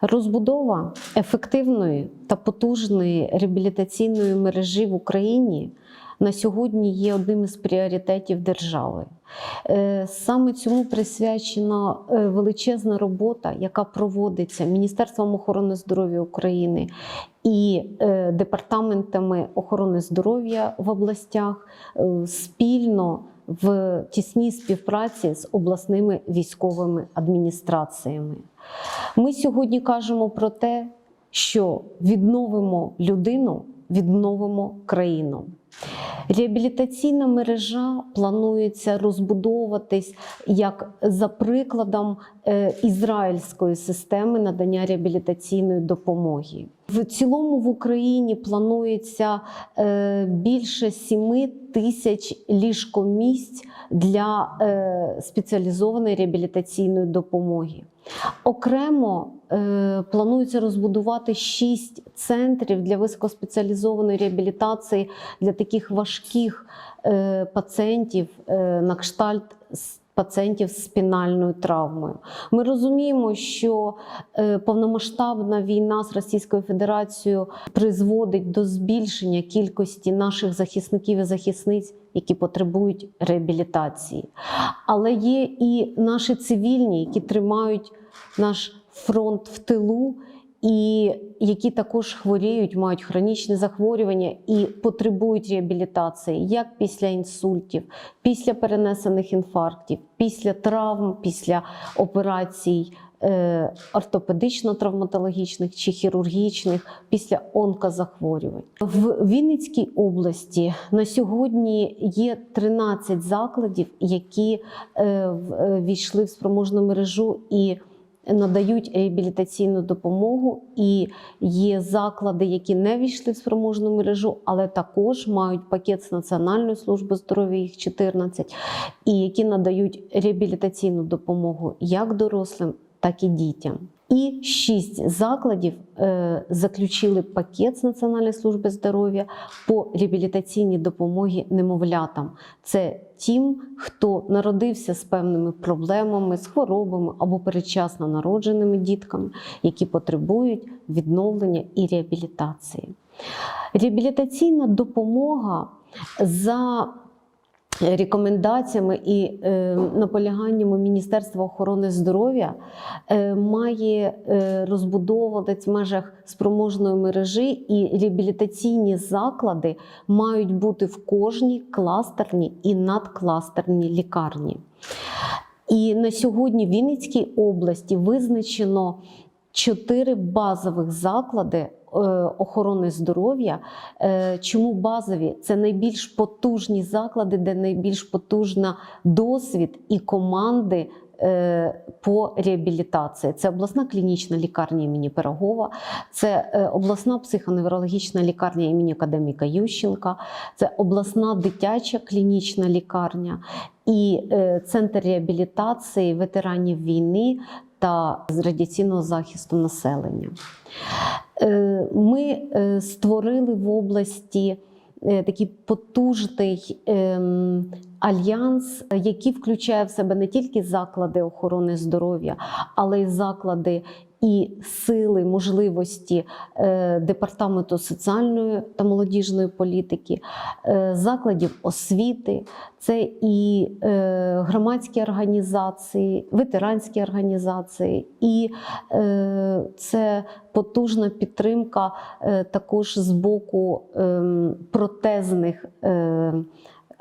Розбудова ефективної та потужної реабілітаційної мережі в Україні на сьогодні є одним із пріоритетів держави. Е, Саме цьому присвячена е, величезна робота, яка проводиться Міністерством охорони здоров'я України і е, департаментами охорони здоров'я в областях спільно в тісній співпраці з обласними військовими адміністраціями. Ми сьогодні кажемо про те, що відновимо людину, відновимо країну. Реабілітаційна мережа планується розбудовуватись як за прикладом е, ізраїльської системи надання реабілітаційної допомоги. В цілому в Україні планується е, більше 7 тисяч ліжкомісць для е, спеціалізованої реабілітаційної допомоги. Окремо е, планується розбудувати шість центрів для високоспеціалізованої реабілітації для таких важких е, пацієнтів е, на кшталт пацієнтів з спінальною травмою. Ми розуміємо, що е, повномасштабна війна з Російською Федерацією призводить до збільшення кількості наших захисників і захисниць, які потребують реабілітації. Але є і наші цивільні, які тримають наш фронт в тилу. І які також хворіють, мають хронічні захворювання і потребують реабілітації як після інсультів, після перенесених інфарктів, після травм, після операцій е, ортопедично-травматологічних чи хірургічних, після онкозахворювань. В Вінницькій області на сьогодні є 13 закладів, які е, е, війшли в спроможну мережу і надають реабілітаційну допомогу, і є заклади, які не війшли в спроможну мережу, але також мають пакет з Національної служби здоров'я, їх 14, і які надають реабілітаційну допомогу як дорослим, так і дітям. І шість закладів е, заключили пакет з Національної служби здоров'я по реабілітаційній допомогі немовлятам. Це тим, хто народився з певними проблемами, з хворобами або передчасно народженими дітками, які потребують відновлення і реабілітації. Реабілітаційна допомога за рекомендаціями і е, наполяганнями Міністерства охорони здоров'я е, має е, розбудовуватись в межах спроможної мережі, і реабілітаційні заклади мають бути в кожній кластерній і надкластерній лікарні. І на сьогодні в Вінницькій області визначено чотири базових заклади е, охорони здоров'я. Е, Чому базові? Це найбільш потужні заклади, де найбільш потужна досвід і команди. е, По реабілітації це обласна клінічна лікарня імені Пирогова, це обласна психоневрологічна лікарня імені академіка Ющенка, це обласна дитяча клінічна лікарня і центр реабілітації ветеранів війни та з радіаційного захисту населення. Е, Ми е, створили в області е, такий потужний ем, альянс, який включає в себе не тільки заклади охорони здоров'я, але й заклади. І сили, можливості е, департаменту соціальної та молодіжної політики, е, закладів освіти, це і е, громадські організації, ветеранські організації, і це потужна підтримка також з боку е, протезних.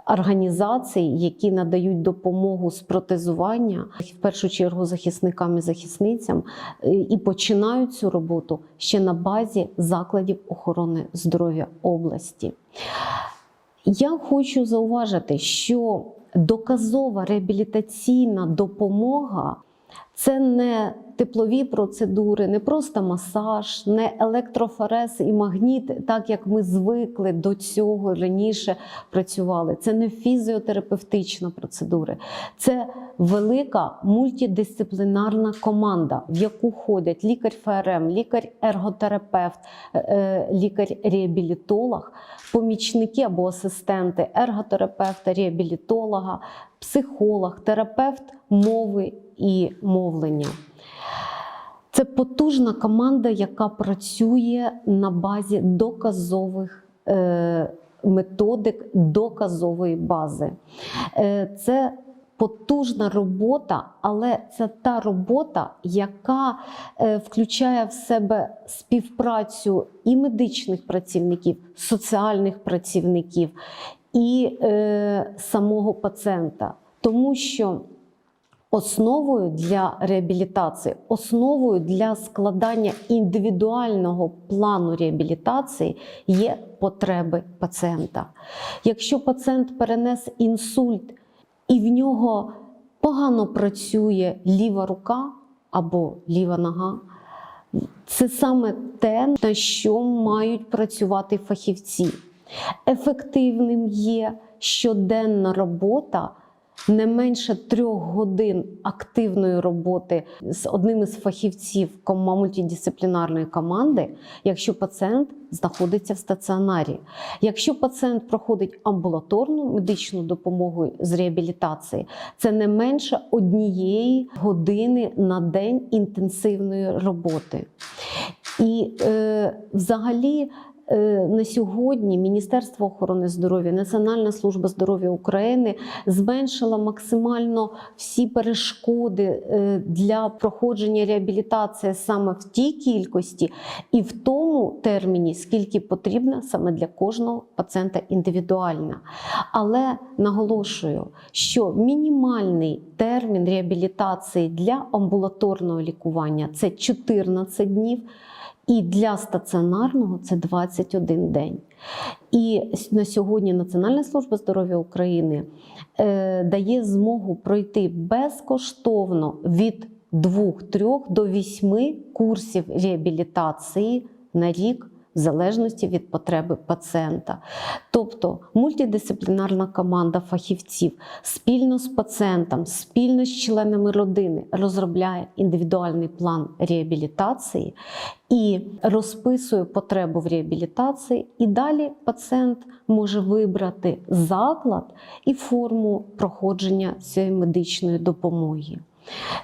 Організацій, які надають допомогу з протезування, в першу чергу захисникам і захисницям, е, і починають цю роботу ще на базі закладів охорони здоров'я області. Я хочу зауважити, що доказова реабілітаційна допомога це не теплові процедури, не просто масаж, не електрофорез і магніт, так як ми звикли до цього раніше працювали. Це не фізіотерапевтична процедура, це велика мультидисциплінарна команда, в яку ходять лікар ФРМ, лікар-ерготерапевт, е, лікар-реабілітолог, помічники або асистенти ерготерапевта, реабілітолога, психолог, терапевт мови і мовлення. Це потужна команда, яка працює на базі доказових е, методик, доказової бази. Е, Це потужна робота, але це та робота, яка е, включає в себе співпрацю і медичних працівників, соціальних працівників, і самого пацієнта. Тому що Основою для реабілітації, основою для складання індивідуального плану реабілітації є потреби пацієнта. Якщо пацієнт перенес інсульт і в нього погано працює ліва рука або ліва нога, це саме те, на що мають працювати фахівці. Ефективним є щоденна робота не менше трьох годин активної роботи з одним із фахівців мультидисциплінарної команди, якщо пацієнт знаходиться в стаціонарі. Якщо пацієнт проходить амбулаторну медичну допомогу з реабілітації, це не менше однієї години на день інтенсивної роботи. І е, взагалі. Е, На сьогодні Міністерство охорони здоров'я, Національна служба здоров'я України зменшила максимально всі перешкоди е, для проходження реабілітації саме в тій кількості і в тому терміні, скільки потрібно саме для кожного пацієнта індивідуально. Але наголошую, що мінімальний термін реабілітації для амбулаторного лікування це 14 днів. І для стаціонарного це 21 день. І на сьогодні Національна служба здоров'я України е, дає змогу пройти безкоштовно від 2-3 до 8 курсів реабілітації на рік. В залежності від потреби пацієнта. Тобто мультидисциплінарна команда фахівців спільно з пацієнтом, спільно з членами родини розробляє індивідуальний план реабілітації і розписує потребу в реабілітації. І далі пацієнт може вибрати заклад і форму проходження цієї медичної допомоги.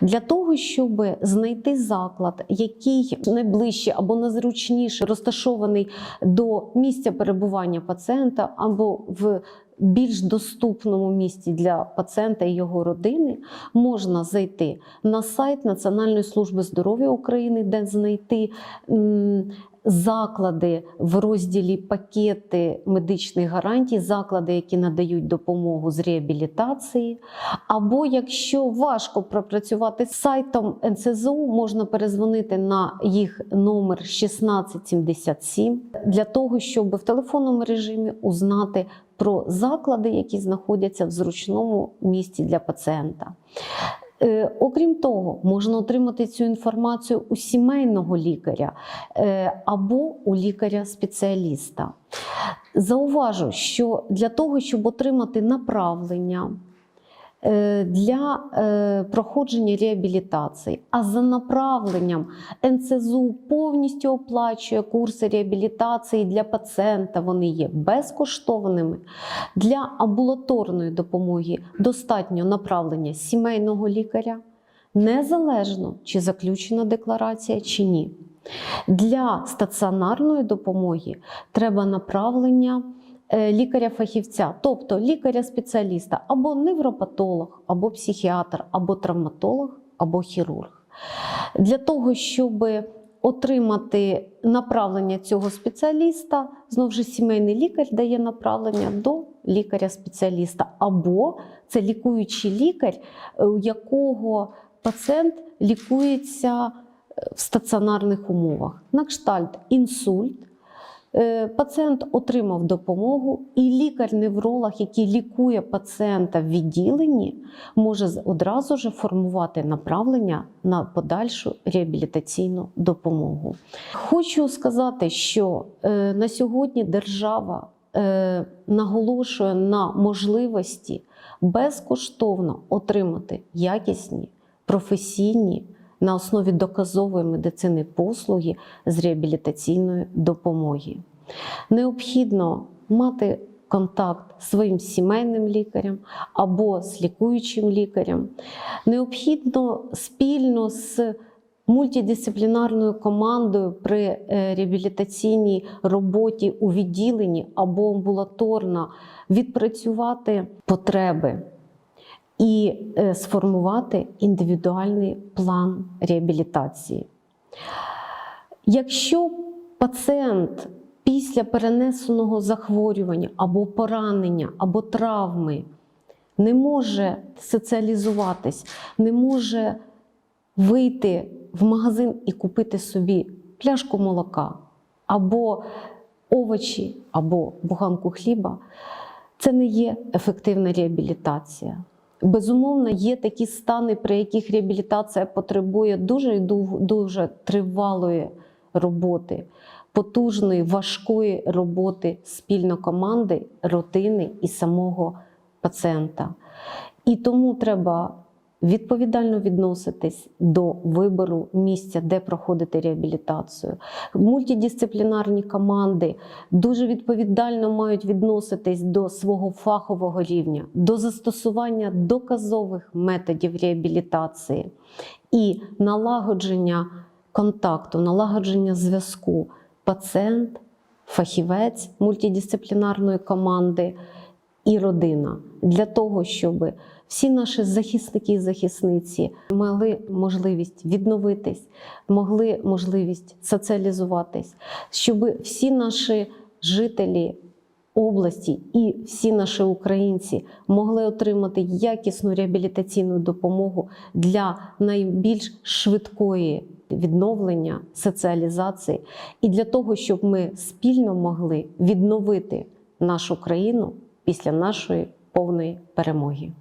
Для того, щоб знайти заклад, який найближче або найзручніше розташований до місця перебування пацієнта, або в більш доступному місці для пацієнта і його родини, можна зайти на сайт Національної служби здоров'я України, де знайти заклади в розділі пакети медичних гарантій, заклади, які надають допомогу з реабілітації. Або якщо важко пропрацювати з сайтом НСЗУ, можна перезвонити на їх номер 1677 для того, щоб в телефонному режимі узнати про заклади, які знаходяться в зручному місці для пацієнта. Е, Окрім того, можна отримати цю інформацію у сімейного лікаря е, або у лікаря-спеціаліста. Зауважу, що для того, щоб отримати направлення для е, проходження реабілітації, а за направленням НСЗУ повністю оплачує курси реабілітації для пацієнта, вони є безкоштовними. Для амбулаторної допомоги достатньо направлення сімейного лікаря, незалежно чи заключена декларація чи ні. Для стаціонарної допомоги треба направлення е, лікаря-фахівця, тобто лікаря-спеціаліста, або невропатолог, або психіатр, або травматолог, або хірург. Для того, щоб отримати направлення цього спеціаліста, знову ж сімейний лікар дає направлення до лікаря-спеціаліста, або це лікуючий лікар, е, у якого пацієнт лікується е, в стаціонарних умовах. На кштальт інсульт. Е, Пацієнт отримав допомогу, і лікар-невролог, який лікує пацієнта в відділенні, може одразу ж формувати направлення на подальшу реабілітаційну допомогу. Хочу сказати, що е, на сьогодні держава е, наголошує на можливості безкоштовно отримати якісні професійні на основі доказової медицини послуги з реабілітаційної допомоги. Необхідно мати контакт з своїм сімейним лікарем або з лікуючим лікарем. Необхідно спільно з мультидисциплінарною командою при е, реабілітаційній роботі у відділенні або амбулаторно відпрацювати потреби і е, сформувати індивідуальний план реабілітації. Якщо пацієнт після перенесеного захворювання або поранення, або травми не може соціалізуватись, не може вийти в магазин і купити собі пляшку молока, або овочі, або буханку хліба, це не є ефективна реабілітація. Безумовно, є такі стани, при яких реабілітація потребує дуже дуже тривалої роботи, потужної, важкої роботи спільно команди, родини і самого пацієнта. І тому треба відповідально відноситись до вибору місця, де проходити реабілітацію. Мультидисциплінарні команди дуже відповідально мають відноситись до свого фахового рівня, до застосування доказових методів реабілітації і налагодження контакту, налагодження зв'язку пацієнт, фахівець мультидисциплінарної команди і родина для того, щоб всі наші захисники і захисниці мали можливість відновитись, могли можливість соціалізуватись, щоб всі наші жителі області і всі наші українці могли отримати якісну реабілітаційну допомогу для найбільш швидкої відновлення, соціалізації, і для того, щоб ми спільно могли відновити нашу країну після нашої повної перемоги.